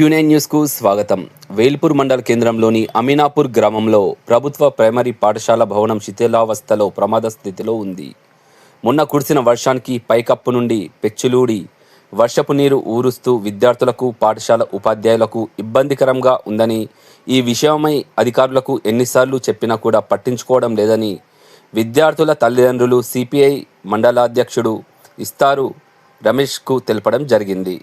Quinine న్యూస్కు స్వాగతం. వేల్పూర్ మండల కేంద్రంలోని అమీనాపూర్ గ్రామంలో ప్రభుత్వ ప్రైమరీ పాఠశాల భవనం శిథిలావస్థలో ప్రమాద స్థితిలో ఉంది. మొన్న కురిసిన వర్షానికి పైకప్పు నుండి పెచ్చులూడి వర్షపు నీరు ఊరుస్తూ విద్యార్థులకు పాఠశాల ఉపాధ్యాయులకు ఇబ్బందికరంగా ఉందని ఈ విషయమై అధికారులకు ఎన్నిసార్లు చెప్పినా కూడా పట్టించుకోవడం లేదని విద్యార్థుల తల్లిదండ్రులు సిపిఐ మండలాధ్యక్షుడు ఇస్తారు రమేష్కు తెలపడం జరిగింది.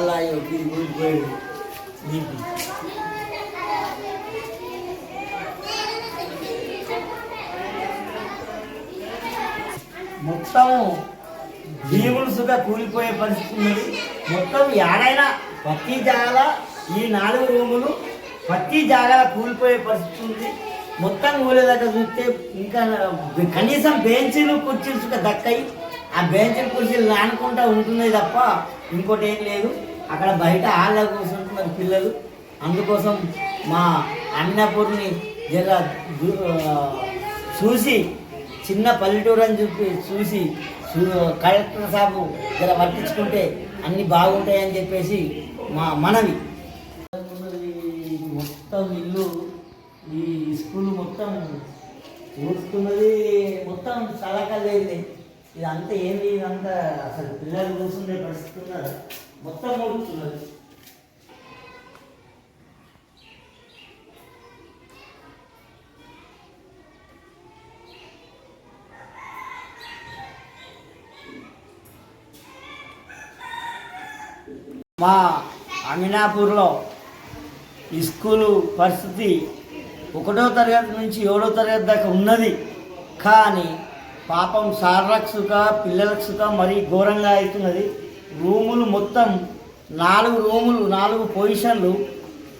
అలా ఒకటి ఊరిపోయాడు నీకు మొత్తం భీములుసుగా కూలిపోయే పరిస్థితి ఉన్నది. మొత్తం ఏడైనా ప్రతి జాగల ఈ నాలుగు రూములు ప్రతి జాగల కూలిపోయే పరిస్థితి ఉంది. మొత్తం కూలేదాకా చూస్తే ఇంకా కనీసం బెంచీలు కుర్చీలు సుగా దక్కయి ఆ బెంచీలు కుర్చీలు నానుకుంటా ఉంటుంది తప్ప ఇంకోటి ఏం లేదు. అక్కడ బయట ఆళ్ళ కూర్చుంటున్నారు పిల్లలు. అందుకోసం మా అన్నపూర్ని జర చూసి చిన్న పల్లెటూరు అని చెప్పి చూసి చూ- కలెక్టర్ సాబు జర పట్టించుకుంటే అన్నీ బాగుంటాయని చెప్పేసి మా మనవి. మొత్తం ఇల్లు ఈ స్కూల్ మొత్తం ఊరుకున్నది మొత్తం సలకలేదు ఇదంతా ఏంది? ఇదంతా అసలు పిల్లలు కూర్చుండే పరిస్థితి ఉన్నారు మొత్తం ఊడుతున్నది మా అమినాపూర్లో ఈ స్కూలు పరిస్థితి ఒకటో తరగతి నుంచి ఏడో తరగతి దాకా ఉన్నది. కానీ పాపం సార్లకు సుఖ పిల్లలకు సుఖ మరీ ఘోరంగా అవుతున్నది. రూములు మొత్తం నాలుగు రూములు నాలుగు పొజిషన్లు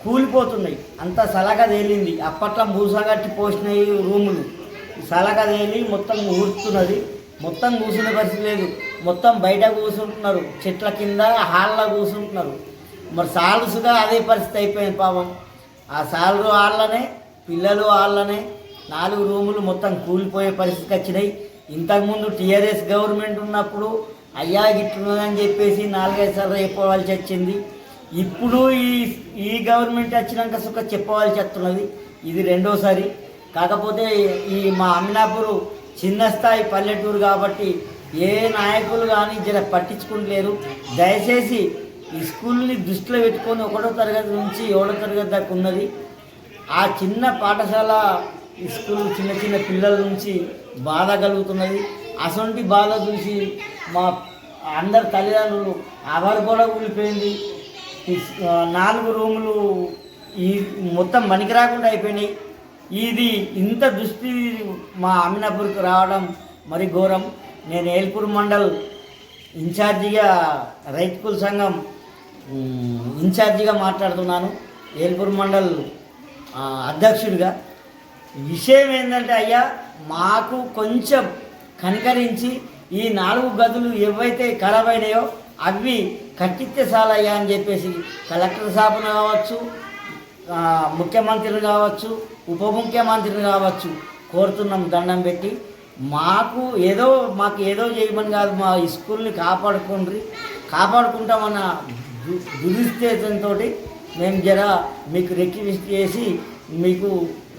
కూలిపోతున్నాయి. అంత సలగ తేలింది. అప్పట్లో మూసగట్టి పోసినాయి రూములు. సలగా తేలి మొత్తం ఊరుతున్నది. మొత్తం కూర్చునే పరిస్థితి లేదు. మొత్తం బయట కూర్చుంటున్నారు చెట్ల కింద హాల్లో కూర్చుంటున్నారు మరి సాల్సుగా అదే పరిస్థితి అయిపోయింది పాపం. ఆ సాలరు వాళ్ళనే పిల్లలు వాళ్ళనే నాలుగు రూములు మొత్తం కూలిపోయే పరిస్థితికి వచ్చినాయి. ఇంతకుముందు టీఆర్ఎస్ గవర్నమెంట్ ఉన్నప్పుడు అయ్యా గిట్లున్నదని చెప్పేసి నాలుగైదు సార్లు చెప్పవలసి వచ్చింది ఇప్పుడు ఈ ఈ గవర్నమెంట్ వచ్చినాక సుఖ చెప్పవలసి వస్తున్నది ఇది రెండోసారి. కాకపోతే ఈ మా అమినాపూర్ చిన్న స్థాయి పల్లెటూరు కాబట్టి ఏ నాయకులు కానీ జర పట్టించుకుంటలేరు. దయచేసి ఈ స్కూల్ని దృష్టిలో పెట్టుకొని ఒకటో తరగతి నుంచి ఏడో తరగతి దాకా ఉన్నది. ఆ చిన్న పాఠశాల స్కూల్ చిన్న చిన్న పిల్లల నుంచి బాధ కలుగుతున్నది. అసొంటి బాధ చూసి మా అందరి తల్లిదండ్రులు అవరు కూడా కూలిపోయింది నాలుగు రూములు ఈ మొత్తం మనికి రాకుండా అయిపోయినాయి. ఇది ఇంత దృష్టి మా అమినాపూర్కి రావడం మరి ఘోరం. నేను ఏల్పూర్ మండల్ ఇన్ఛార్జిగా రైతుకుల సంఘం ఇన్ఛార్జిగా మాట్లాడుతున్నాను. ఏల్పూర్ మండల్ అధ్యక్షుడిగా. విషయం ఏంటంటే అయ్యా మాకు కొంచెం కనికరించి ఈ నాలుగు గదులు ఏవైతే ఖరాబ్ అయినాయో అవి కట్టిస్తే చాలయ్యా అని చెప్పేసి కలెక్టర్ సాబును కావచ్చు ముఖ్యమంత్రిని కావచ్చు ఉప ముఖ్యమంత్రిని కావచ్చు కోరుతున్నాం దండం పెట్టి మాకు ఏదో మాకు ఏదో చేయమని కాదు మా స్కూల్ని కాపాడుకుండ్రి కాపాడుకుంటామన్న దు- దురుద్దేశంతో మేము జర మీకు రిక్వెస్ట్ చేసి మీకు